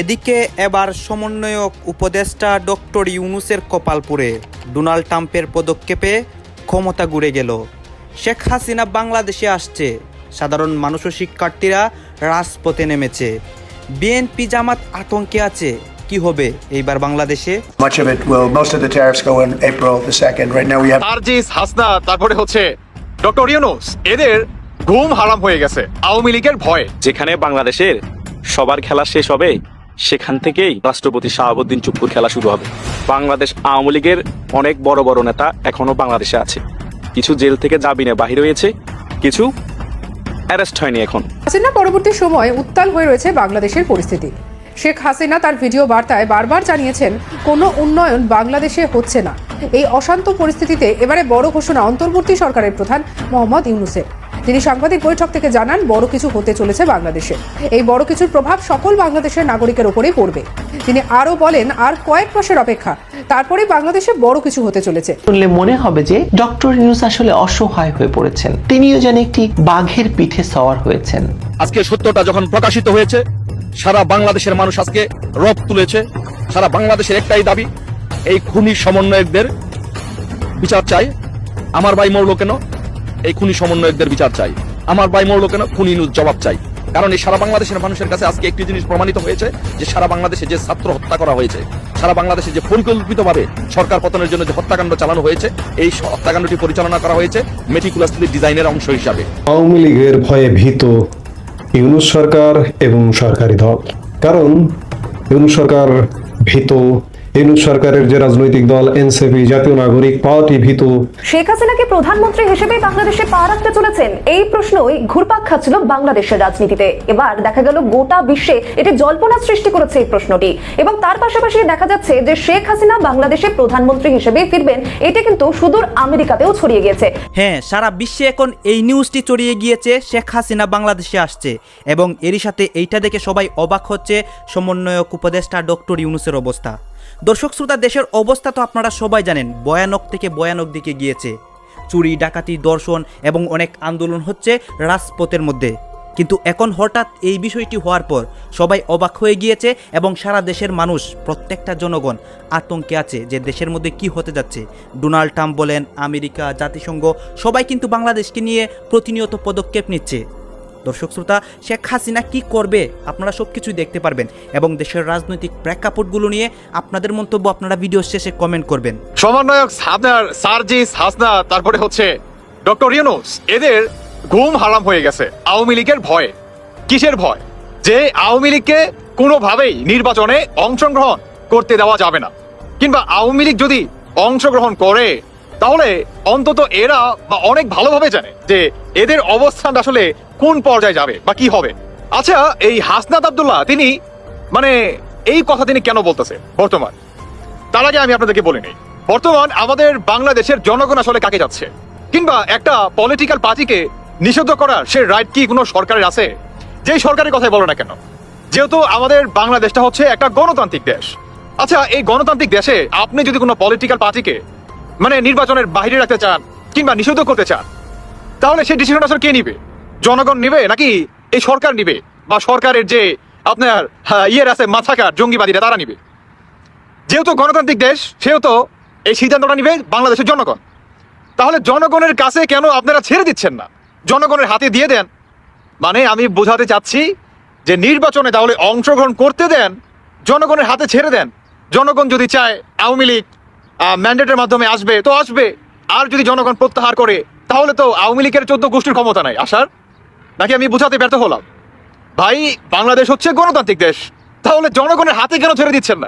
এদিকে এবার সমন্বয়ক উপদেষ্টা ডক্টর ইউনুসের কপালপুরে ডোনাল্ড ট্রাম্পের পদক্ষেপে ক্ষমতা ঘুরে গেল। শেখ হাসিনা বাংলাদেশে আসছে। সাধারণ মানুষ ও শিক্ষার্থীরা রাজপথে নেমেছে। বিএনপি জামাত আতঙ্কে আছে। কি হবে এইবার বাংলাদেশে? Much of it will, most of the tariffs go in April the 2nd. Right now we have Sarjis Hasna তারপরে হচ্ছে ডক্টর ইউনুস। এদের ঘুম হারাম হয়ে গেছে। আওয়ামী লীগের ভয়। যেখানে বাংলাদেশের সবার খেলা শেষ হবে সেখান থেকেই রাষ্ট্রপতি শাহাবুদ্দিন চুপ্পুর খেলা শুরু হবে। বাংলাদেশ আওয়ামী লীগের অনেক বড় বড় নেতা এখনও বাংলাদেশে আছে। কিছু জেল থেকে জামিনে বাহির হয়েছে, কিছু অ্যারেস্ট হয়নি এখন। হাসিনা পরবর্তী সময়ে উত্তাল হয়ে রয়েছে বাংলাদেশের পরিস্থিতি। শেখ হাসিনা তার ভিডিও বার্তায় বারবার জানিয়েছেন, কোনো উন্নয়ন বাংলাদেশে হচ্ছে না। এই অশান্ত পরিস্থিতিতে এবারে বড় ঘোষণা অন্তর্বর্তী সরকারের প্রধান মোহাম্মদ ইউনুসের। তিনি সাংবাদিক বৈঠক থেকে জানান বড় কিছু হতে চলেছে বাংলাদেশে। এই বড় কিছুর প্রভাব সকল বাংলাদেশের নাগরিকের ওপরেই পড়বে। তিনি আরও বলেন আর কয়েক মাসের অপেক্ষা। তারপরে বাংলাদেশে বড় কিছু হতে চলেছে। শুনলে মনে হবে যে ডক্টর ইউনুস আসলে অসহায় হয়ে পড়েছেন। তিনিও যেন একটি বাঘের পিঠে সওয়ার হয়েছেন। আজকে সত্যটা যখন প্রকাশিত হয়েছে সারা বাংলাদেশের মানুষ আজকে রব তুলেছে। সারা বাংলাদেশের একটাই দাবি এই খুনি সমন্বয়কদের বিচার চাই। আমার ভাই মরলো কেন? এই খুনি সমন্বয়কদের বিচার চাই। আমার ভাই মরলো কেন? খুনি জবাব চাই। কারণ এই সারা বাংলাদেশের মানুষের কাছে আজকে একটি জিনিস প্রমাণিত হয়েছে যে সারা বাংলাদেশে যে ছাত্র হত্যা করা হয়েছে, সারা বাংলাদেশে যে পরিকল্পিতভাবে সরকার পতনের জন্য যে হত্যাকাণ্ড চালানো হয়েছে, এই হত্যাকাণ্ডটি পরিচালনা করা হয়েছে মেটিকুলাসলি ডিজাইনের অংশ হিসাবে। আওয়ামী লীগের ভয়ে ভীত ইউনুস সরকার এবং সরকারি দল। কারণ ইউনুস সরকার ভীত ইউনুস সরকারের যে রাজনৈতিক দল এনসিপি জাতীয় নাগরিক পার্টি ভীত শেখ হাসিনাকে প্রধানমন্ত্রী হিসেবে বাংলাদেশে পা রাখতে চলেছেন এই প্রশ্নই ঘুরপাক খাচ্ছিল বাংলাদেশের রাজনীতিতে। এবার দেখা গেল গোটা বিশ্বে এটি জল্পনা সৃষ্টি করেছে এই প্রশ্নটি। এবং তার পাশাপাশি দেখা যাচ্ছে যে শেখ হাসিনা বাংলাদেশে প্রধানমন্ত্রী হিসেবে ফিরবেন এটি কিন্তু সুদূর আমেরিকাতেও ছড়িয়ে গিয়েছে। হ্যাঁ সারা বিশ্বে এখন এই নিউজটি ছড়িয়ে গিয়েছে শেখ হাসিনা বাংলাদেশে আসছে। এবং এরই সাথে এইটা দেখে সবাই অবাক হচ্ছে সমন্বয়ক উপদেষ্টা ডক্টর ইউনুসের অবস্থা। দর্শক শ্রোতা, দেশের অবস্থা তো আপনারা সবাই জানেন, ভয়ানক থেকে ভয়ানক দিকে গিয়েছে। চুরি, ডাকাতি, দর্শন এবং অনেক আন্দোলন হচ্ছে রাজপথের মধ্যে। কিন্তু এখন হঠাৎ এই বিষয়টি হওয়ার পর সবাই অবাক হয়ে গিয়েছে এবং সারা দেশের মানুষ, প্রত্যেকটা জনগণ আতঙ্কে আছে যে দেশের মধ্যে কি হতে যাচ্ছে। ডোনাল্ড ট্রাম্প বলেন, আমেরিকা, জাতিসংঘ সবাই কিন্তু বাংলাদেশকে নিয়ে প্রতিনিয়ত পদক্ষেপ নিচ্ছে। দর্শক শ্রোতা, শেখ হাসিনা কি করবে আপনারা সব কিছুই দেখতে পারবেন এবং দেশের রাজনৈতিক প্রেক্ষাপটগুলো নিয়ে আপনাদের মন্তব্য আপনারা ভিডিও শেষে কমেন্ট করবেন। সমন্বয়ক আপনার সার্জিস হাসনা, তারপরে হচ্ছে ডক্টর ইউনুস, এদের ঘুম হারাম হয়ে গেছে, আওয়ামী লীগের ভয়ে। কিসের ভয়? যে আওয়ামী লীগকে কোনোভাবেই নির্বাচনে অংশগ্রহণ করতে দেওয়া যাবে না। কিংবা আওয়ামী লীগ যদি অংশগ্রহণ করে, তাহলে অন্তত এরা বা অনেক ভালোভাবে জানে যে এদের অবস্থান আসলে কোন পর্যায়ে যাবে বা কি হবে? আচ্ছা এই হাসনাত আব্দুল্লাহ, তিনি মানে এই কথা তিনি কেন বলতেছে? বর্তমান। তার আগে আমি আপনাদেরকে বলে নেই। বর্তমান আমাদের বাংলাদেশের জনগণ আসলে কাকে যাচ্ছে? কিংবা একটা পলিটিক্যাল পার্টিকে নিষিদ্ধ করার সে রাইট কি কোনো সরকারের আছে? যেই সরকারের কথাই বলো না কেন। যেহেতু আমাদের বাংলাদেশটা হচ্ছে একটা গণতান্ত্রিক দেশ। আচ্ছা এই গণতান্ত্রিক দেশে আপনি যদি কোনো পলিটিক্যাল পার্টিকে মানে নির্বাচনের বাইরে রাখতে চান কিংবা নিষিদ্ধ করতে চান, তাহলে সেই ডিসিশন আসলে কে নিবে? জনগণ নিবে নাকি এই সরকার নিবে? বা সরকারের যে আপনার হ্যাঁ, ইয়ের আছে মাথাকার জঙ্গিবাদীরা তারা নিবে? যেহেতু গণতান্ত্রিক দেশ সেহেতু এই সিদ্ধান্তটা নিবে বাংলাদেশের জনগণ। তাহলে জনগণের কাছে কেন আপনারা ছেড়ে দিচ্ছেন না? জনগণের হাতে দিয়ে দেন। মানে আমি বোঝাতে চাচ্ছি যে নির্বাচনে তাহলে অংশগ্রহণ করতে দেন জনগণের হাতে ছেড়ে দেন। জনগণ যদি চায় আওয়ামী লীগ ম্যান্ডেটের মাধ্যমে আসবে তো আসবে। আর যদি জনগণ প্রত্যাহার করে তাহলে তো আওয়ামী লীগের চোদ্দ গোষ্ঠীর ক্ষমতা নাই আসার নাকি আমি বোঝাতে ব্যর্থ হলাম? ভাই, বাংলাদেশ হচ্ছে গণতান্ত্রিক দেশ। তাহলে জনগণের হাতে কেন ছেড়ে দিচ্ছেন না?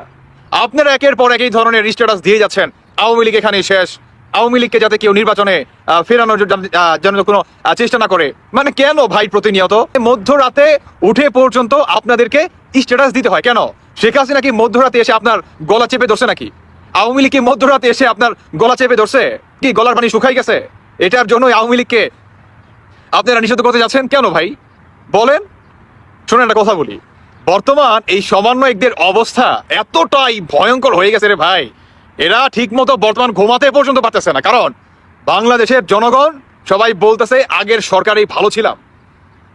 আপনারা একের পর এক এই ধরনের স্ট্যাটাস দিয়ে যাচ্ছেন। আওয়ামী লীগ এখানে শেষ। আওয়ামী লীগকে যাতে কেউ নির্বাচনে ফেরানোর জন্য- কোনো চেষ্টা না করে। মানে কেন ভাই প্রতিনিয়ত? মধ্যরাতে উঠে পর্যন্ত আপনাদেরকে স্ট্যাটাস দিতে হয়। কেন? শেখ হাসিনা কি মধ্যরাতে এসে আপনার গলা চেপে ধরছে নাকি? আওয়ামী লীগ কি মধ্যরাতে এসে আপনার গলা চেপে ধরছে? কি, গলার পানি শুকাই গেছে? এটার জন্য আওয়ামী লীগকে আপনারা নিষিদ্ধ করতে যাচ্ছেন কেন ভাই? বলেন শুনে একটা কথা বলি। বর্তমান এই সমন্বয়কদের অবস্থা এতটাই ভয়ঙ্কর হয়ে গেছে রে ভাই। এরা ঠিক মতো বর্তমান ঘুমাতে পর্যন্ত পারতেছে না। কারণ বাংলাদেশের জনগণ, সবাই বলতেছে, আগের সরকারেই ভালো ছিলাম।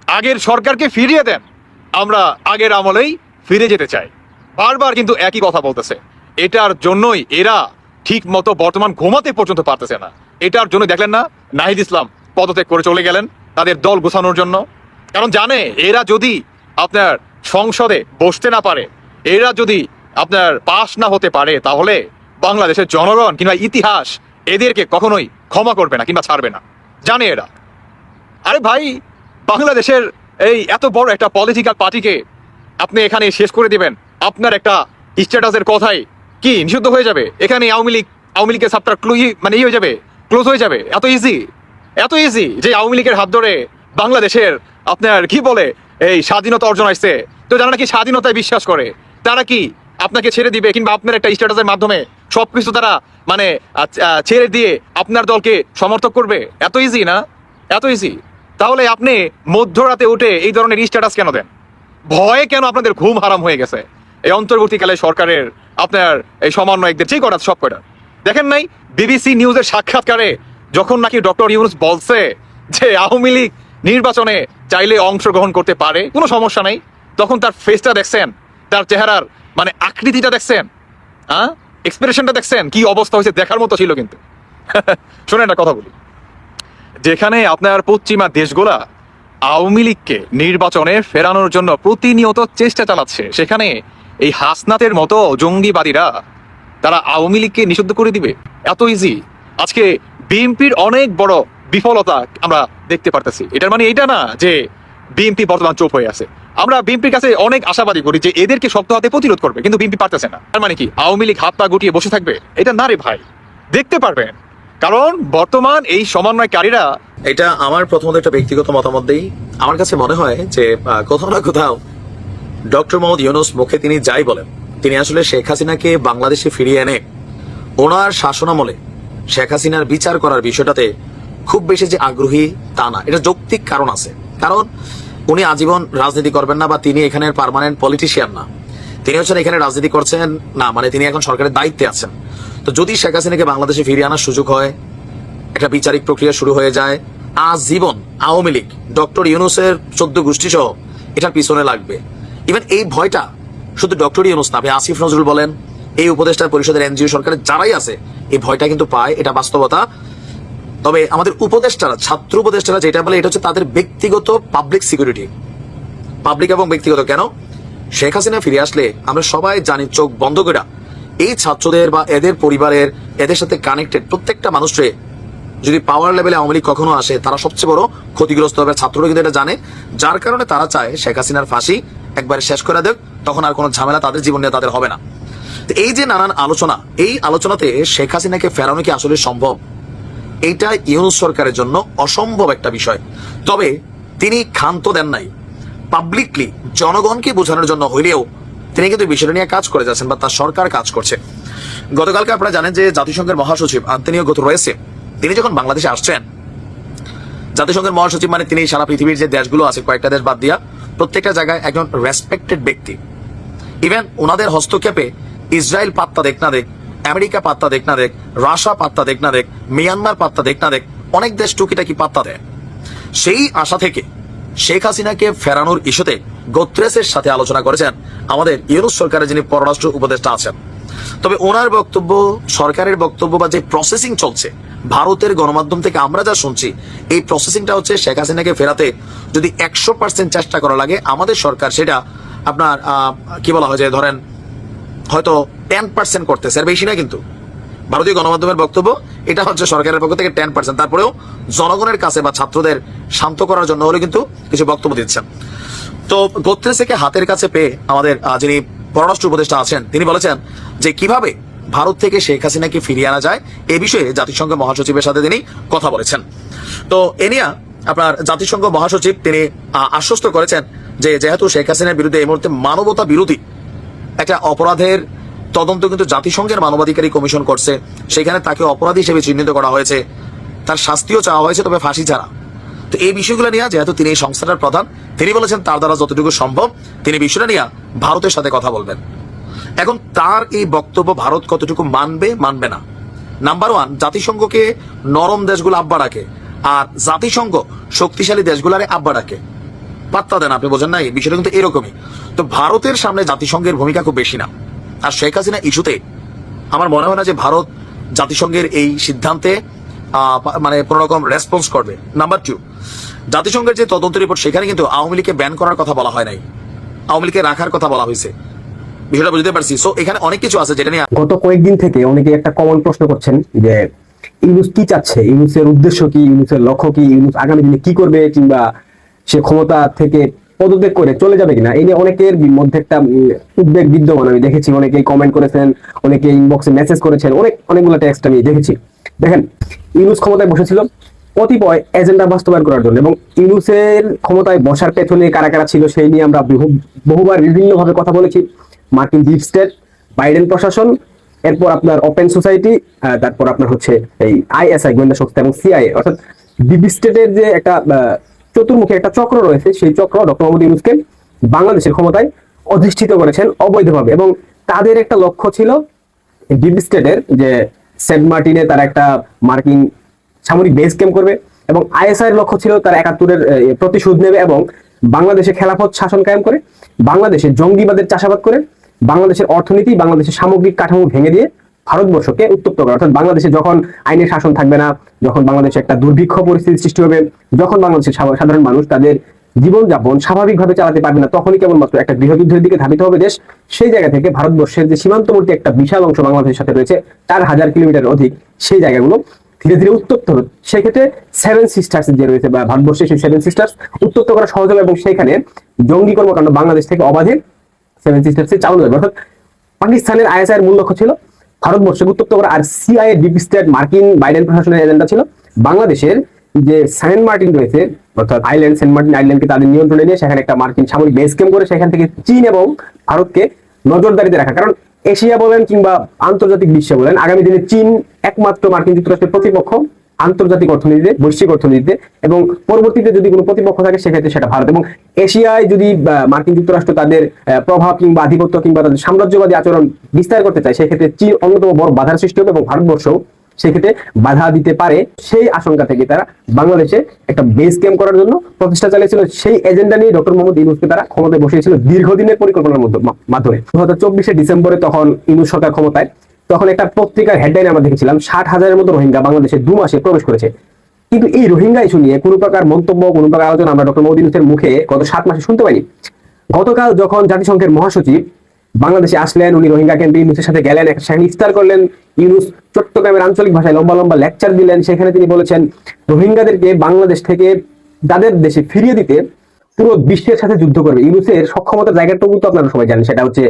আগের সরকারকে ফিরিয়ে দেন। আমরা আগের আমলেই ফিরে যেতে চাই। বারবার কিন্তু একই কথা বলতেছে। এটার জন্যই এরা ঠিক মতো বর্তমান ঘুমাতে পর্যন্ত পারতেছে না। এটার জন্য দেখলেন না, নাহিদ ইসলাম পদত্যাগ করে চলে গেলেন। তাদের দল গোছানোর জন্য। কারণ জানে, এরা যদি আপনার সংসদে বসতে না পারে, এরা যদি আপনার পাশ না হতে পারে, তাহলে বাংলাদেশের জনগণ কিংবা ইতিহাস এদেরকে কখনোই ক্ষমা করবে না কিংবা ছাড়বে না। জানে এরা। আরে ভাই, বাংলাদেশের এই এত বড় একটা পলিটিক্যাল পার্টিকে আপনি এখানে শেষ করে দিবেন। আপনার একটা স্ট্যাটাসের কথাই কি, নিষিদ্ধ হয়ে যাবে? এখানে আওয়ামী লীগ, আওয়ামী লীগের সাপটার ক্লুই মানে ই হয়ে যাবে ক্লোজ হয়ে যাবে। এত ইজি এত ইজি যে আওয়ামী লীগের হাত ধরে বাংলাদেশের আপনার কি বলে, এই স্বাধীনতা অর্জন আসছে। তো যারা নাকি স্বাধীনতায় বিশ্বাস করে, তারা কি আপনাকে ছেড়ে দিবে কিংবা আপনার একটা স্ট্যাটাসের মাধ্যমে সবকিছু তারা মানে ছেড়ে দিয়ে আপনার দলকে সমর্থক করবে? এত ইজি না? এত ইজি তাহলে আপনি মধ্যরাতে উঠে এই ধরনের স্ট্যাটাস কেন দেন? ভয়ে কেন আপনাদের ঘুম হারাম হয়ে গেছে? এই অন্তর্বর্তীকালে সরকারের আপনার এই সমন্বয়কদের যে কটা, সব কটা। দেখেন নাই, বিবিসি নিউজের সাক্ষাৎকারে যখন নাকি ডক্টর ইউনুস বলছে যে আওয়ামী লীগ নির্বাচনে চাইলে অংশগ্রহণ করতে পারে, কোনো সমস্যা নেই। তখন তার ফেসটা দেখছেন, তার চেহারার মানে আকৃতিটা দেখছেন হ্যাঁ এক্সপ্রেশনটা দেখছেন, কি অবস্থা হয়েছে দেখার মতো ছিল কিন্তু। শোনেন একটা কথা বলি। যেখানে আপনার পশ্চিমা দেশগুলা আওয়ামী লীগকে নির্বাচনে ফেরানোর জন্য প্রতিনিয়ত চেষ্টা চালাচ্ছে, সেখানে এই হাসনাতের মতো জঙ্গিবাদীরা তারা আওয়ামী লীগকে নিষিদ্ধ করে দিবে। এত ইজি আজকে বিএনপির অনেক বড় বিফলতা আমরা দেখতে পারতেছি। এটার মানে এটা না যে বিএনপি বর্তমান চোপ হয়ে আছে। আমরা বিএনপির কাছে অনেক আশাবাদী করি যে এদেরকে শক্ত হাতে প্রতিরোধ করবে, কিন্তু বিএনপি পারতেছে না। তার মানে কি? আওয়ামী লীগ হাত পা গুটিয়ে বসে থাকবে? এটা না রে ভাই। দেখতে পারবেন। কারণ বর্তমান এই সমন্বয়কারীরা এটা আমার প্রথমত একটা ব্যক্তিগত মতামত দেই। আমার কাছে মনে হয় যে কোথাও না কোথাও ডক্টর মোহাম্মদ ইউনুস মুখে তিনি যাই বলেন, তিনি আসলে শেখ হাসিনাকে বাংলাদেশে ফিরিয়ে এনে ওনার শাসনামলে শেখ হাসিনার বিচার করার বিষয়টাতে খুব বেশি যে আগ্রহী তা না। এটা যৌক্তিক কারণ আছে। কারণ উনি আজীবন রাজনীতি করবেন না বা তিনি এখানের পার্মানেন্ট পলিটিশিয়ান না। তিনি হচ্ছেন এখানে রাজনীতি করছেন না মানে তিনি এখন সরকারের দায়িত্বে আছেন। তো যদি শেখ হাসিনাকে বাংলাদেশে ফিরিয়ে আনার সুযোগ হয়, একটা বিচারিক প্রক্রিয়া শুরু হয়ে যায়, আজীবন আওয়ামী লীগ, ডক্টর ইউনুসের চোদ্দ গোষ্ঠী সহ এটার পিছনে লাগবে। ইভেন এই ভয়টা শুধু ডক্টর ইউনুস না, আপনি আসিফ নজরুল বলেন এই উপদেষ্টা পরিষদের এনজিও সরকারের যারাই আছে, এই ভয়টা কিন্তু পায়, এটা বাস্তবতা। তবে আমাদের উপদেষ্টারা, ছাত্র উপদেষ্টারা যেটা বলে, এটা হচ্ছে তাদের ব্যক্তিগত পাবলিক সিকিউরিটি পাবলিক এবং ব্যক্তিগত কেন? শেখ হাসিনা ফিরে আসলে আমরা সবাই জানি চোখ বন্ধ করে এই ছাত্রদের বা এদের পরিবারের, এদের সাথে কানেক্টেড প্রত্যেকটা মানুষরে যদি পাওয়ার লেভেলে আওয়ামী লীগ কখনো আসে, তারা সবচেয়ে বড় ক্ষতিগ্রস্ত হবে। ছাত্ররা কিন্তু এটা জানে। যার কারণে তারা চায় শেখ হাসিনার ফাঁসি একবারে শেষ করে দেখ তখন আর কোনো ঝামেলা তাদের জীবন নিয়ে তাদের হবে না। এই যে নানান আলোচনা, এই আলোচনাতে শেখ হাসিনাকে ফেরানো কি আসলে সম্ভব? এইটা ইউনুস সরকারের জন্য অসম্ভব একটা বিষয়। তবে তিনি ক্ষান্ত দেন নাই। পাবলিকলি জনগণকে বোঝানোর জন্য হইলেও তিনি কিন্তু বিষয়টা নিয়ে কাজ করে যাচ্ছেন বা তার সরকার কাজ করছে। গতকালকে আপনারা জানেন যে জাতিসংঘের মহাসচিব আন্তনিও গত রয়েছে তিনি যখন বাংলাদেশে আসছেন, জাতিসংঘের মহাসচিব মানে তিনি সারা পৃথিবীর যে দেশগুলো আছে, কয়েকটা দেশ বাদ দিয়া, প্রত্যেকটা জায়গায় একজন রেসপেক্টেড ব্যক্তি। ইভেন ওনাদের হস্তক্ষেপে ইসরায়েল পাত্তা দেখ না দেখ, আমেরিকা পাত্তা দেখ না দেখ, রাশিয়া পাত্তা দেখ না দেখ, মিয়ানমার পাত্তা দেখ না দেখ, অনেক দেশ টুকিটাকি পাত্তা দেয়। সেই আশা থেকে শেখ হাসিনাকে ফেরানোর ইস্যুতে গোত্রেসের সাথে আলোচনা করেছেন আমাদের ইউনুস সরকারের যিনি পররাষ্ট্র উপদেষ্টা আছেন। তবে ওনার বক্তব্য, সরকারের বক্তব্য বা যে প্রসেসিং চলছে, ভারতের গণমাধ্যম থেকে আমরা যা শুনছি, এই প্রসেসিংটা হচ্ছে শেখ হাসিনাকে ফেরাতে যদি একশো পার্সেন্ট চেষ্টা করা লাগে, আমাদের সরকার সেটা আপনার কি বলা হয় যে ধরেন হয়তো টেন পার্সেন্ট করতেছে আর বেশি না কিন্তু। ভারতীয় গণমাধ্যমের বক্তব্য, এটা হচ্ছে সরকারের পক্ষ থেকে টেন পার্সেন্ট তারপরেও জনগণের কাছে বা ছাত্রদের শান্ত করার জন্য হলে কিন্তু কিছু বক্তব্য দিচ্ছেন। তো গোত্রেসেকে হাতের কাছে পেয়ে আমাদের যিনি পররাষ্ট্র উপদেষ্টা আছেন, তিনি বলেছেন যে কীভাবে ভারত থেকে শেখ হাসিনাকে ফিরিয়ে আনা যায়, এ বিষয়ে জাতিসংঘ মহাসচিবের সাথে তিনি কথা বলেছেন। তো এ নিয়ে আপনার জাতিসংঘ মহাসচিব তিনি আশ্বস্ত করেছেন যে যেহেতু শেখ হাসিনার বিরুদ্ধে এই মুহূর্তে মানবতা বিরোধী একটা অপরাধের তদন্ত কিন্তু জাতিসংঘের মানবাধিকারী কমিশন করছে। সেখানে তাকে অপরাধী হিসেবে চিহ্নিত করা হয়েছে। তার শাস্তিও চাওয়া হয়েছে, তবে ফাঁসি ছাড়া। তো এই বিষয়গুলো নিয়ে যেহেতু তিনি এই সংস্থাটার প্রধান, তিনি বলেছেন তার দ্বারা যতটুকু সম্ভব তিনি বিষয়টা নিয়ে ভারতের সাথে কথা বলবেন। এখন তার এই বক্তব্য ভারত কতটুকু মানবে মানবে না। নাম্বার ওয়ান জাতিসংঘকে নরম দেশগুলো আব্বা রাখে আর জাতিসংঘ শক্তিশালী দেশগুলারে আব্বা ডাকে। পাত্তা দেন, আপনি বোঝেন নাই? বিষয়টা কিন্তু এরকমই। তো ভারতের সামনে জাতিসংঘের ভূমিকা খুব বেশি না। আর শেখ হাসিনা ইস্যুতে আমার মনে হয় না যে ভারত জাতিসংঘের এই সিদ্ধান্তে মানে কোন রকম রেসপন্স করবে। নাম্বার টু জাতিসংঘের যে তদন্ত রিপোর্ট সেখানে কিন্তু আওয়ামী লীগকে ব্যান করার কথা বলা হয় নাই। আওয়ামী লীগকে রাখার কথা বলা হয়েছে। বিষয়টা বুঝতে পারছি। সো এখানে অনেক কিছু আছে যেটা নিয়ে গত কয়েকদিন থেকে অনেকে একটা কমন প্রশ্ন করছেন যে, ইউনুস কি চাচ্ছে? ইউনুসের উদ্দেশ্য কি? ইউনুসের লক্ষ্য কি? ইউনুস আগামী দিনে কি করবে? কিংবা সে ক্ষমতা থেকে পদত্যাগ করে চলে যাবে কিনা, এই নিয়ে অনেকের মধ্যে একটা উদ্বেগ বিদ্যমান। আমি দেখেছি অনেকেই কমেন্ট করেছেন অনেকে ইনবক্সে মেসেজ করেছেন, অনেক, অনেকগুলো টেক্সট আমি দেখেছি। দেখেন, ইউনুস ক্ষমতায় বসেছিল কতিপয় এজেন্ডা বাস্তবায়ন করার জন্য এবং ইউনুসের ক্ষমতায় বসার পেছনে কারা কারা ছিল সেই নিয়ে আমরা বহু- বহুবার বিভিন্নভাবে কথা বলেছি। মার্কিন ডিপ স্টেট, বাইডেন প্রশাসন, এরপর আপনার ওপেন সোসাইটি তারপর আপনার হচ্ছে এই আইএসআই, গোয়েন্দা সংস্থা এবং সিআইএ। অর্থাৎ ডিপ স্টেটের যে একটা চতুর্মুখী একটা চক্র রয়েছে, সেই চক্র ডক্টর মোহাম্মদ ইউনুসকে বাংলাদেশের ক্ষমতায় অধিষ্ঠিত করেছেন অবৈধভাবে এবং তাদের একটা লক্ষ্য ছিল ডিপ স্টেটের যে সেন্ট মার্টিনে তারা একটা মার্কিন সামরিক বেস ক্যাম্প করবে এবং আইএসআই এর লক্ষ্য ছিল তারা একাত্তরের প্রতিশোধ নেবে এবং বাংলাদেশে খেলাফত শাসন কায়েম করে, বাংলাদেশে জঙ্গিবাদের চাষাবাদ করে, বাংলাদেশের অর্থনীতি, বাংলাদেশের সামগ্রিক কাঠামো ভেঙে দিয়ে ভারতবর্ষকে উত্তপ্ত করা। অর্থাৎ বাংলাদেশে যখন আইনের শাসন থাকবে না, যখন বাংলাদেশে একটা দুর্ভিক্ষ পরিস্থিতি সৃষ্টি হবে, যখন বাংলাদেশের সাধারণ- মানুষ তাদের জীবনযাপন স্বাভাবিকভাবে চালাতে পারবে না, তখনই কেবলমাত্র একটা গৃহযুদ্ধের দিকে ধাবিত হবে দেশ। সেই জায়গা থেকে ভারতবর্ষের যে সীমান্তবর্তী একটা বিশাল অংশ বাংলাদেশের সাথে রয়েছে, চার হাজার কিলোমিটার অধিক সেই জায়গাগুলো ধীরে ধীরে উত্তপ্ত হবে সেক্ষেত্রে সেভেন সিস্টার্স যে রয়েছে বা ভারতবর্ষের সেই সেভেন সিস্টার্স উত্তপ্ত করা সহজ হবে এবং সেখানে জঙ্গি কর্মকাণ্ড বাংলাদেশ থেকে অবাধে সেভেন সিস্টার্সে চালানো যাবে। অর্থাৎ পাকিস্তানের আইএসআই এর মূল লক্ষ্য ছিল ভারতবর্ষকে উত্তপ্ত করা আর সিআইএ ডিপ স্টেট মার্কিন বাইডেন প্রশাসনের এজেন্ডা ছিল বাংলাদেশের যে সেন্ট মার্টিন রয়েছে, অর্থাৎ আইল্যান্ড সেন্ট মার্টিন আইল্যান্ডকে তাদের নিয়ন্ত্রণে নিয়ে সেখানে একটা মার্কিন সামরিক বেস ক্যাম্প করে সেখান থেকে চীন এবং ভারতকে নজরদারিতে রাখা। কারণ এশিয়া বলেন কিংবা আন্তর্জাতিক বিশ্বে বলেন, আগামী দিনে চীন একমাত্র মার্কিন যুক্তরাষ্ট্রের প্রতিপক্ষ। আন্তর্জাতিক অর্থনীতিতে, বৈশ্বিক অর্থনীতিতে এবং পরবর্তীতে যদি কোনো প্রতিপক্ষ থাকে, সেক্ষেত্রে সেটা ভারত এবং এশিয়ায় যদি মার্কিন যুক্তরাষ্ট্র তাদের প্রভাব কিংবা আধিপত্য কিংবা তাদের সাম্রাজ্যবাদী আচরণ বিস্তার করতে চায়, সেক্ষেত্রে চীন অন্যতম বড় বাধার সৃষ্টি হবে এবং ভারতবর্ষও সেক্ষেত্রে বাধা দিতে পারে। সেই আশঙ্কা থেকে তারা বাংলাদেশে একটা বেস ক্যাম্প করার জন্য প্রচেষ্টা চালিয়েছিল। সেই এজেন্ডা নিয়ে ডক্টর মোহাম্মদ ইউনুসকে তারা ক্ষমতায় বসিয়েছিল দীর্ঘদিনের পরিকল্পনার মধ্য- মাধ্যমে। দু হাজার চব্বিশে ডিসেম্বরে তখন ইউনুস সরকার ক্ষমতায়। তখন একটা পত্রিকার হেডলাইন আমরা দেখেছিলাম, ষাট হাজারের মতো রোহিঙ্গা বাংলাদেশে দু মাসে প্রবেশ করেছে। কিন্তু এই রোহিঙ্গা ইস্যু নিয়ে কোনো প্রকার মন্তব্য, কোনো প্রকার আলোচনা আমরা ডক্টর মোদী ইউনুসের মুখে গত সাত মাসে শুনতে পাইনি। গতকাল যখন জাতিসংঘের মহাসচিব বাংলাদেশে আসলেন, উনি রোহিঙ্গা ক্যাম্পে ইউনুসের সাথে গেলেন, একটা সেখানে ইফতার করলেন। ইউনুস চট্টগ্রামের আঞ্চলিক ভাষায় লম্বা লম্বা লেকচার দিলেন। সেখানে তিনি বলেছেন, রোহিঙ্গাদেরকে বাংলাদেশ থেকে তাদের দেশে ফিরিয়ে দিতে পুরো বিশ্বের সাথে যুদ্ধ করবে। ইউনুসের সক্ষমতার জায়গাটাও কিন্তু আপনারা সবাই জানেন, সেটা হচ্ছে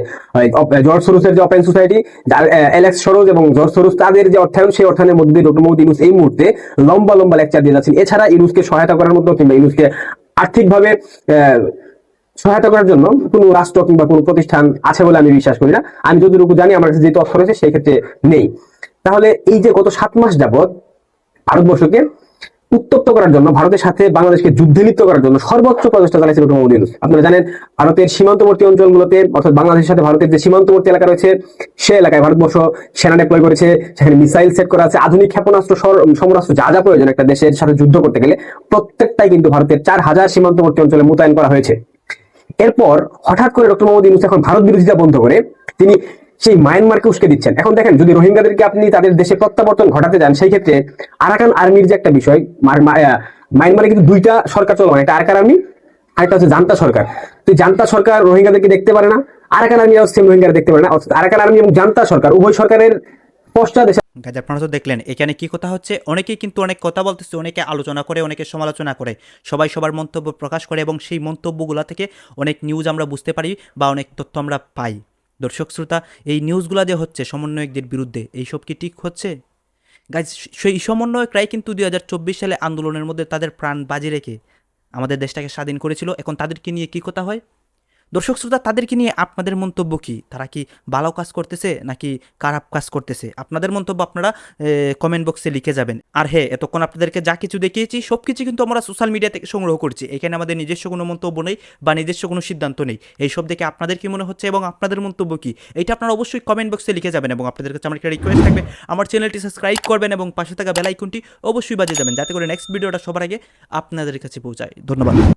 জর্জ সরোসের যে ওপেন সোসাইটি যার এলেক্স সরোজ এবং জর্জ সরোজ তাদের যে অর্থায়ন, সেই অর্থায়নের মধ্যে ডক্টর মোহাম্মদ ইউনুস এই মুহূর্তে লম্বা লম্বা লেকচার দিয়ে যাচ্ছেন। এছাড়া ইউনুসকে সহায়তা করার মতো কিংবা ইউনুসকে আর্থিকভাবে সহায়তা করার জন্য কোনো রাষ্ট্র কিংবা কোনো প্রতিষ্ঠান আছে বলে আমি বিশ্বাস করি না। আমি যতটুকু জানি, আমার কাছে যে তথ্য রয়েছে সেই ক্ষেত্রে নেই। তাহলে এই যে গত সাত মাস যাবত ভারতবর্ষকে উত্তপ্ত করার জন্য, ভারতের সাথে বাংলাদেশকে যুদ্ধে লিপ্ত করার জন্য সর্বোচ্চ প্রচেষ্টা চালাইছে ডক্টর মোহাম্মদ ইউনুস আপনারা জানেন, ভারতের সীমান্তবর্তী অঞ্চলগুলোতে, অর্থাৎ বাংলাদেশের সাথে ভারতের যে সীমান্তবর্তী এলাকা রয়েছে, সে এলাকায় ভারতবর্ষ সেনা ডিপ্লয় করেছে, সেখানে মিসাইল সেট করা আছে, আধুনিক ক্ষেপণাস্ত্র সমরাস্ত্র যা যা প্রয়োজন একটা দেশের সাথে যুদ্ধ করতে গেলে, প্রত্যেকটাই কিন্তু ভারতের চার হাজার সীমান্তবর্তী অঞ্চলে মোতায়েন করা হয়েছে। এরপর হঠাৎ করে ডক্টর মোহাম্মদ ইউনুস এখন ভারত বিরোধিতা বন্ধ করে, তিনি সেই মায়ানমারকে উস্কে দিচ্ছেন। এখন দেখেন, যদি রোহিঙ্গাদেরকে আপনি তাদের দেশে প্রত্যাবর্তন ঘটাতে যান, সেই ক্ষেত্রে আরাকান আর্মির যে একটা বিষয়, মার- মায়ানমারে কিন্তু দুইটা সরকার চলমান, একটা আরাকান আর্মি, আরেকটা হচ্ছে জান্তা সরকার। তো জান্তা সরকার রোহিঙ্গাদেরকে দেখতে পারে না, আরাকান আর্মি সেম রোহিঙ্গারা দেখতে পারে না। আরাকান আর্মি এবং জান্তা সরকার, উভয় সরকারের পশ্চাৎ গাইজ, আপনারা তো দেখলেন, এখানে কি কথা হচ্ছে? অনেকেই কিন্তু অনেক কথা বলতেছে, অনেকে আলোচনা করে, অনেকে সমালোচনা করে। সবাই সবার মন্তব্য প্রকাশ করে এবং সেই মন্তব্যগুলো থেকে অনেক নিউজ আমরা বুঝতে পারি বা অনেক তথ্য আমরা পাই। দর্শক শ্রোতা, এই নিউজগুলো যে হচ্ছে সমন্বয়কদের বিরুদ্ধে, এইসব কি ঠিক হচ্ছে? গাইজ সেই সমন্বয়করাই কিন্তু দুই হাজার চব্বিশ সালে আন্দোলনের মধ্যে তাদের প্রাণ বাজি রেখে আমাদের দেশটাকে স্বাধীন করেছিল। এখন তাদেরকে নিয়ে কী কথা হয়? দর্শক শ্রোতা, তাদেরকে নিয়ে আপনাদের মন্তব্য কি? তারা কি ভালো কাজ করতেছে নাকি খারাপ কাজ করতেছে? আপনাদের মন্তব্য আপনারা কমেন্ট বক্সে লিখে যাবেন। আর হ্যাঁ এতক্ষণ আপনাদেরকে যা কিছু দেখিয়েছি সব কিছু কিন্তু আমরা সোশ্যাল মিডিয়া থেকে সংগ্রহ করছি। এখানে আমাদের নিজস্ব কোনো মন্তব্য নেই বা নিজস্ব কোনো সিদ্ধান্ত নেই। এইসব দেখে আপনাদের কি মনে হচ্ছে এবং আপনাদের মন্তব্য কি? এটা আপনারা অবশ্যই কমেন্ট বক্সে লিখে যাবেন এবং আপনাদের কাছে আমার একটা রিকোয়েস্ট থাকবে, আমার চ্যানেলটি সাবস্ক্রাইব করবেন এবং পাশে থাকা বেল আইকনটি অবশ্যই বাজিয়ে যাবেন যাতে করে নেক্সট ভিডিওটা সবার আগে আপনাদের কাছে পৌঁছায়। ধন্যবাদ।